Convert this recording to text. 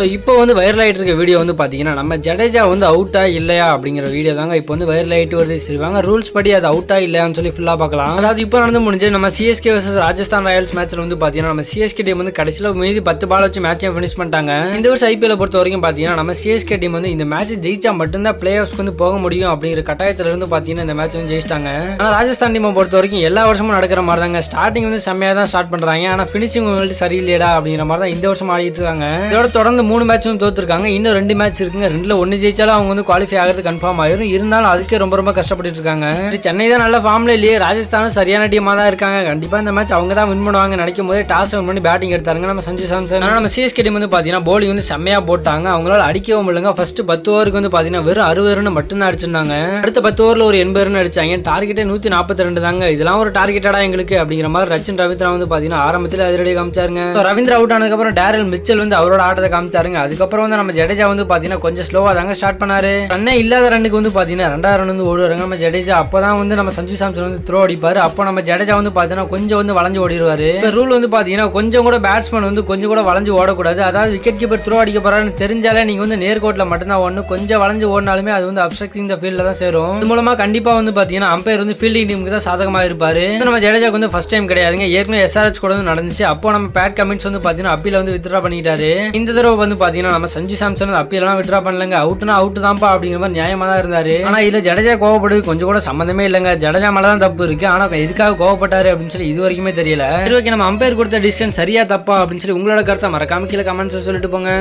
So இப்போ வந்து viral ஆகிட்டு இருக்க வீடியோ வந்து பார்த்தீங்கன்னா நம்ம ஜடேஜா வந்து அவுட்டா இல்லையா அப்படிங்கிற வீடியோ தாங்க இப்போ வந்து வைரல் ஆகிட்டு வருது. சொல்லுவாங்க ரூல்ஸ் படி அது அவுட்டா இல்லையான்னு சொல்லி ஃபுல்லாக பார்க்கலாம். அதாவது இப்போ நடந்து முடிஞ்சு நம்ம சிஎஸ்கே வர்சஸ் ராஜஸ்தான் ராயல்ஸ் மேட்ச்ல வந்து பார்த்தீங்கன்னா நம்ம சிஎஸ்கே டீம் வந்து கடைசியில் மீதி பத்து பால் வச்சு மேட்சையும் ஃபினிஷ் பண்ணிட்டாங்க. இந்த வருஷம் ஐபிஎல் பொறுத்த வரைக்கும் பார்த்தீங்கன்னா நம்ம சிஎஸ்கே டீம் வந்து இந்த மேட்ச் ஜெயிச்சா மட்டும்தான் பிளே ஆஃப்ஸ்க்கு வந்து போக முடியும் அப்படிங்கிற கட்டாயத்தில் இருந்து பார்த்தீங்கன்னா இந்த மேட்ச் வந்து ஜெயிச்சிட்டாங்க. ஆனால் ராஜஸ்தான் டீமை பொறுத்த வரைக்கும் எல்லா வருஷமும் நடக்கிற மாதிரி தாங்க ஸ்டார்டிங் வந்து செம்மையாக தான் ஸ்டார்ட் பண்ணுறாங்க ஆனால் ஃபினிஷிங் வந்து சரியில்லையடா அப்படிங்கிற மாதிரி தான் இந்த வருஷம் ஆடிட்டு இருக்காங்க. இதோட தொடர்ந்து மூணு மேட்ச் வந்து தோத்துருக்காங்க. இன்னும் ரெண்டு மேட்ச் இருக்குங்க. ரெண்டில் ஒன்று ஜெயிச்சாலும் அவங்க வந்து குவாலிஃபை ஆகிறது கன்ஃபார்ம் ஆயிரும். இருந்தாலும் அதுக்கே ரொம்ப ரொம்ப கஷ்டப்பட்டு இருக்காங்க. சென்னை தான் நல்ல ஃபார்ம்ல இல்லையே. ராஜஸ்தானும் சரியான டீமாக தான் இருக்காங்க. கண்டிப்பாக இந்த மேட்ச் அவங்க தான் வின் பண்ணுவாங்க நினைக்கும் போதே டாஸ் வின் பண்ணி பேட்டிங் எடுத்தாருங்க. நம்ம சஞ்சு சாம்சன். ஆனால் நம்ம சிஎஸ்கே டீம் வந்து பார்த்தீங்கன்னா போலிங் வந்து செம்மையாக போட்டாங்க. அவங்களால அடிக்கவும் இல்லைங்க. ஃபர்ஸ்ட் பத்து ஓவருக்கு வந்து பார்த்தீங்கன்னா வெறும் அறுபது ரன் மட்டும்தான் அடிச்சிருந்தாங்க. அடுத்த பத்து ஓவரில் ஒரு எண்பது ரன் அடிச்சாங்க. டார்கெட்டே நூற்றி நாற்பத்தி ரெண்டு தாங்க. இதெல்லாம் ஒரு டார்கெட்டடா எங்களுக்கு அப்படிங்கிற மாதிரி ரச்சின் ரவீந்திரா வந்து பார்த்தீங்கன்னா ஆரம்பத்தில் அதிரடி காமிச்சாருங்க. ரவீந்திர ரவீந்திரா அவுட் ஆனதுக்கப்புறம் டேரல் மிச்சல் வந்து அவரோட ஆட்டத்தை காமிச்சாருங்க அதுக்கப்புறம் வந்து நம்ம ஜடேஜா வந்து பார்த்தீங்கன்னா கொஞ்சம் ஸ்லோவாக தாங்க ஸ்டார்ட் பண்ணாரு. ரன்னே இல்லாத ரன்னுக்கு வந்து பார்த்தீங்கன்னா ரெண்டாயிரம் ரன் வந்து ஓடுவாருங்க. நம்ம ஜடேஜா அப்பதான் வந்து நம்ம சஞ்சு சாம்சன் வந்து த்ரோ அடிப்பாரு. அப்போ நம்ம ஜடேஜா வந்து பார்த்தீங்கன்னா கொஞ்சம் வந்து வளைஞ்சு ஓடிடுவாரு. ரூல் வந்து பார்த்தீங்கன்னா கொஞ்சம் கூட பேட்ஸ்மேன் வந்து கொஞ்சம் கூட வளைஞ்சு ஓடக்கூடாது. அதாவது விக்கெட் கீப்பர் த்ரோ அடிக்க போறாருன்னு தெரிஞ்சாலே நீங்க வந்து நேர்கோட்டில் மட்டும்தான் ஒன்று கொஞ்சம் வளைஞ்சு ஓடினாலுமே அது வந்து அப்செக்டிங் இந்த ஃபீல்டில் தான் சேரும். இது மூலமா கண்டிப்பா வந்து பார்த்தீங்கன்னா அம்பையர் வந்து ஃபீல்டிங் டீமுக்கு தான் சாதகமாக இருப்பாரு. நம்ம ஜடேஜாக்கு வந்து ஃபர்ஸ்ட் டைம் கிடையாதுங்க. ஏற்கனவே எஸ்ஆர்எச் கூட வந்து நடந்துச்சு. அப்போ நம்ம பேட் கமிட்ஸ் வந்து பார்த்தீங்கன்னா அப்பீல வந்து வித்ரா பண்ணிட்டாரு. இந்த தடவை வந்து பார்த்தீங்கன்னா நம்ம சஞ்சு சாம்சன் வந்து அப்பீலாம் விட்ரா பண்ணலங்க. அவுட்னா அவுட் தான்ப்பா அப்படிங்கிற மாதிரி நியாயமாக தான் இருந்தார். ஆனால் இதில் ஜடேஜா கோவப்படுது. கொஞ்சம் கூட சம்மந்தமே இல்லைங்க. ஜடேஜா மேலே தான் தப்பு இருக்குது ஆனால் எதுக்காக கோவப்பட்டாரு அப்படின்னு சொல்லி இது வரைக்குமே தெரியல. சரி ஓகே நம்ம அம்பையர் கொடுத்த டிஸ்டன்ஸ் சரியா தப்பா அப்படின்னு சொல்லி உங்களோட கருத்தை மறக்காம கீழே கமெண்ட்ஸ் சொல்லிட்டு போங்க.